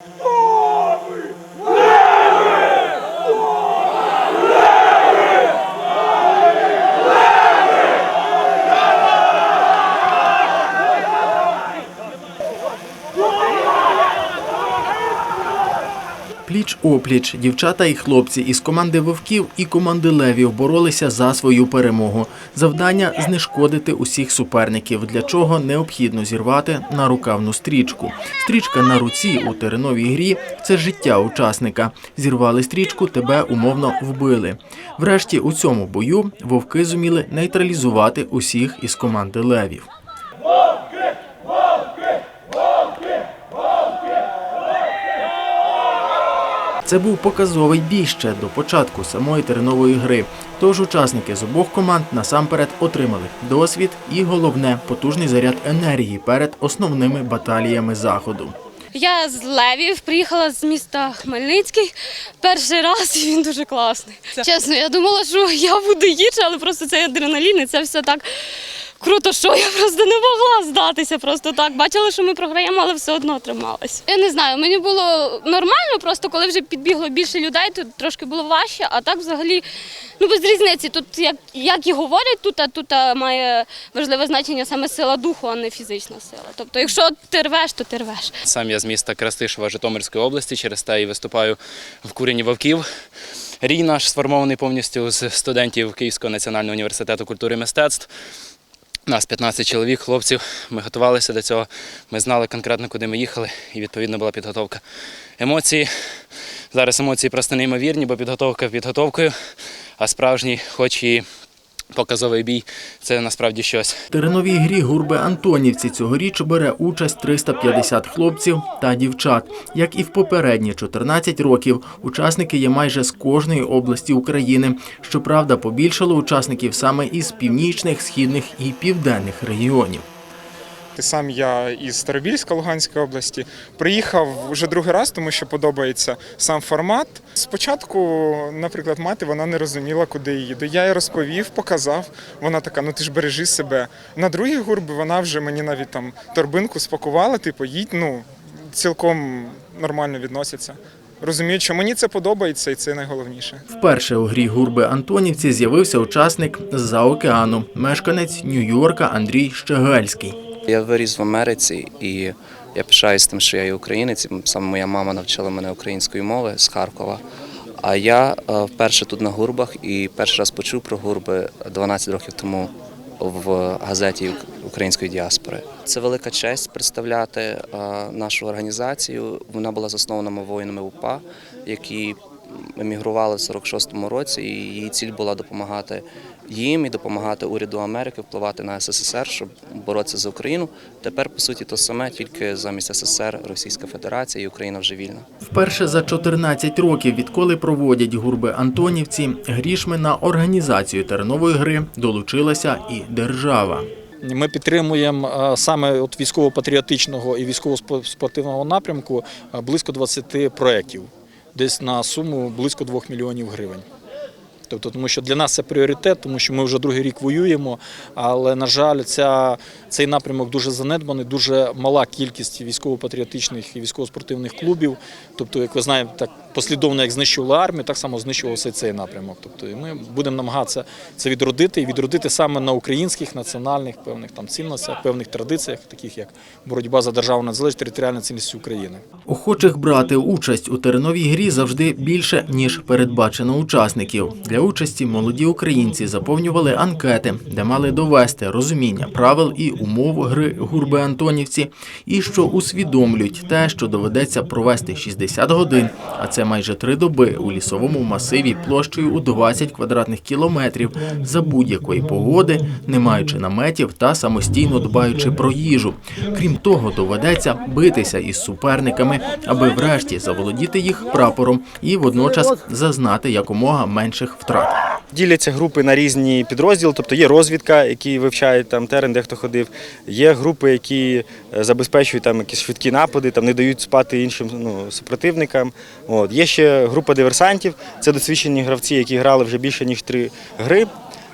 Oh. Пліч опліч дівчата і хлопці із команди вовків і команди левів боролися за свою перемогу. Завдання знешкодити усіх суперників, для чого необхідно зірвати нарукавну стрічку. Стрічка на руці у тереновій грі це життя учасника. Зірвали стрічку, тебе умовно вбили. Врешті у цьому бою вовки зуміли нейтралізувати усіх із команди левів. Це був показовий бій ще до початку самої теренової гри. Тож учасники з обох команд насамперед отримали досвід і головне потужний заряд енергії перед основними баталіями заходу. Я з Левів приїхала з міста Хмельницький перший раз, і він дуже класний. Чесно, я думала, що я буду гірше, але просто цей адреналін і це все так круто, що я просто не могла здатися. Просто так. Бачила, що ми програємо, але все одно трималась. Я не знаю, мені було нормально, просто коли вже підбігло більше людей, то трошки було важче, а так взагалі. Ну, без різниці. Тут як, як і говорять, тут, а тут а, має важливе значення саме сила духу, а не фізична сила. Тобто, якщо ти рвеш, то ти рвеш. Сам я з міста Крастишева Житомирської області, через те і виступаю в курені вовків. Рій наш сформований повністю з студентів Київського національного університету культури і мистецтв. Нас 15 чоловік, хлопців. Ми готувалися до цього. Ми знали конкретно, куди ми їхали, і відповідно була підготовка. Емоції зараз емоції просто неймовірні, бо підготовка підготовкою, а справжній, хоч і показовий бій, це насправді щось. Тереновій грі гурби Антонівці цьогоріч бере участь 350 хлопців та дівчат. Як і в попередні 14 років, учасники є майже з кожної області України. Щоправда, побільшало учасників саме із північних, східних і південних регіонів. Сам я із Старобільська Луганської області. Приїхав вже другий раз, тому що подобається сам формат. Спочатку, наприклад, мати вона не розуміла, куди їду. Я їй розповів, показав. Вона така: ну ти ж бережи себе. На другій гурбі вона вже мені навіть там торбинку спакувала, типу, їдь, ну цілком нормально відносяться. Розуміють, що мені це подобається, і це найголовніше. Вперше у грі гурби Антонівці з'явився учасник з-за океану, мешканець Нью-Йорка Андрій Щегельський. Я виріс в Америці і я пишаюсь тим, що я є українець. Саме моя мама навчила мене української мови з Харкова. А я е, вперше тут на гурбах і перший раз почув про гурби 12 років тому в газеті української діаспори. Це велика честь представляти е, нашу організацію. Вона була заснована воїнами УПА, які емігрували в 46-му році, і її ціль була допомагати їм і допомагати уряду Америки впливати на СССР, щоб боротися за Україну. Тепер, по суті, то саме, тільки замість СССР Російська Федерація і Україна вже вільна. Вперше за 14 років, відколи проводять гурби Антонівці, грішми на організацію теренової гри долучилася і держава. Ми підтримуємо е, саме от військово-патріотичного і військово-спортивного напрямку е, близько 20 проєктів, десь на суму близько 2 мільйонів гривень. Тобто, тому що для нас це пріоритет, тому що ми вже другий рік воюємо. Але на жаль, ця, цей напрямок дуже занедбаний, дуже мала кількість військово-патріотичних і військово-спортивних клубів. Тобто, як ви знаєте, так послідовно як знищували армію, так само знищувався цей напрямок. Тобто, ми будемо намагатися це відродити і відродити саме на українських національних певних там цінностях, певних традиціях, таких як боротьба за державну незалежність, територіальну цілісність України. Охочих брати участь у тереновій грі завжди більше, ніж передбачено учасників. Для участі молоді українці заповнювали анкети, де мали довести розуміння правил і умов гри гурби Антонівці, і що усвідомлюють те, що доведеться провести 60 годин, а це майже три доби у лісовому масиві площею у 20 квадратних кілометрів за будь-якої погоди, не маючи наметів та самостійно дбаючи про їжу. Крім того, доведеться битися із суперниками, аби врешті заволодіти їх прапором і водночас зазнати якомога менших втрат. Діляться групи на різні підрозділи, тобто є розвідка, які вивчають там терен, де хто ходив. Є групи, які е, забезпечують там якісь швидкі напади, там не дають спати іншим ну, супротивникам. От. Є ще група диверсантів, це досвідчені гравці, які грали вже більше ніж три гри.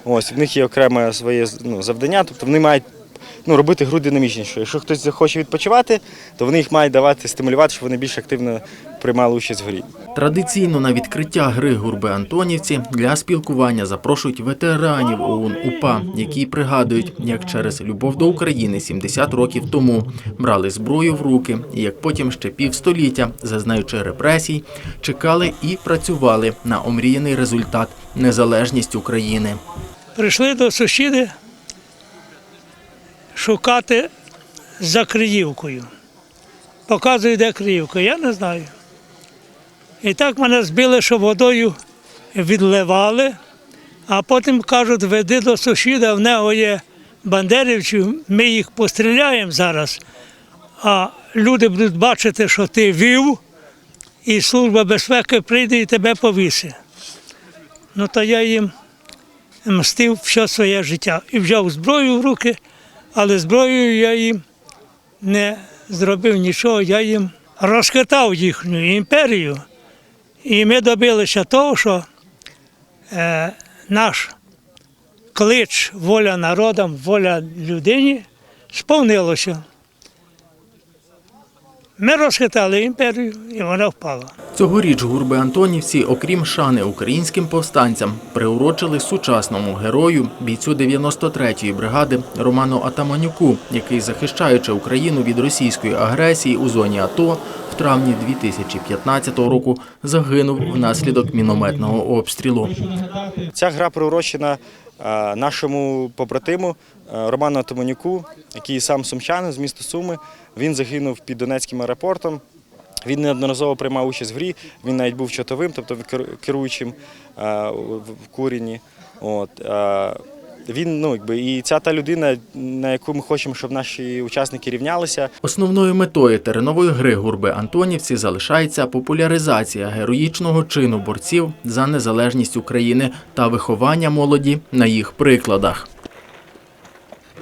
Ось в них є окреме своє ну, завдання, тобто вони мають ну, робити гру динамічнішою. Якщо хтось захоче відпочивати, то вони їх мають давати, стимулювати, щоб вони більш активно приймали участь в грі. Традиційно на відкриття гри гурби Антонівці для спілкування запрошують ветеранів ОУН УПА, які пригадують, як через любов до України 70 років тому брали зброю в руки, і як потім ще півстоліття, зазнаючи репресій, чекали і працювали на омріяний результат незалежність України. прийшли до сусіди шукати за Криївкою. Показує, де Криївка, я не знаю. І так мене збили, що водою відливали, а потім кажуть, веди до сусіда, в нього є бандерівці, ми їх постріляємо зараз, а люди будуть бачити, що ти вів, і служба безпеки прийде і тебе повісить. Ну то я їм мстив все своє життя. І взяв зброю в руки, але зброєю я їм не зробив нічого, я їм розхитав їхню імперію. І ми добилися того, що е, наш клич воля народам, воля людині сповнилося. Ми розхитали імперію, і вона впала. Цьогоріч гурби Антонівці, окрім шани українським повстанцям, приурочили сучасному герою, бійцю 93-ї бригади Роману Атаманюку, який, захищаючи Україну від російської агресії у зоні АТО, в травні 2015 року загинув внаслідок мінометного обстрілу. Ця гра приурочена е, нашому побратиму е, Роману Атаманюку, який сам сумчанин з міста Суми. Він загинув під Донецьким аеропортом. Він неодноразово приймав участь в грі, він навіть був чотовим, тобто кер- керуючим е, в курені. От, е, він, ну, якби, і ця та людина, на яку ми хочемо, щоб наші учасники рівнялися. Основною метою теренової гри гурби Антонівці залишається популяризація героїчного чину борців за незалежність України та виховання молоді на їх прикладах.